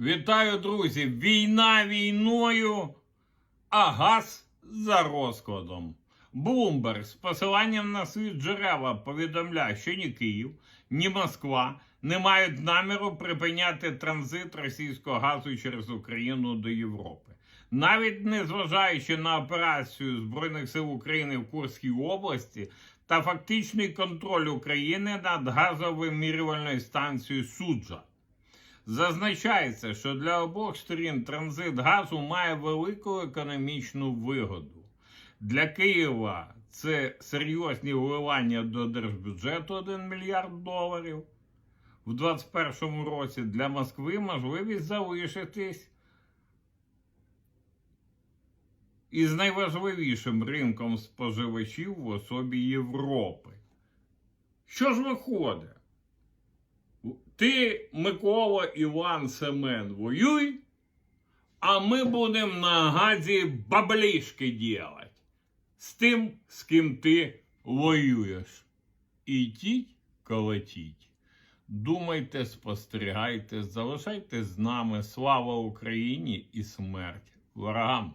Вітаю, друзі! Війна війною, а газ за розкладом. Блумберг з посиланням на свої джерела повідомляє, що ні Київ, ні Москва не мають наміру припиняти транзит російського газу через Україну до Європи. Навіть незважаючи на операцію Збройних сил України в Курській області та фактичний контроль України над газовимірювальною станцією Суджа. Зазначається, що для обох сторін транзит газу має велику економічну вигоду. Для Києва це серйозні вливання до держбюджету 1 мільярд доларів в 2021 році. Для Москви можливість залишитись із найважливішим ринком споживачів в особі Європи. Що ж виходить? Ти, Микола Іван Семен, воюй, а ми будемо на газі баблішки ділать з тим, з ким ти воюєш. Ідіть, колотіть. Думайте, спостерігайте, залишайтесь з нами. Слава Україні і смерть ворогам!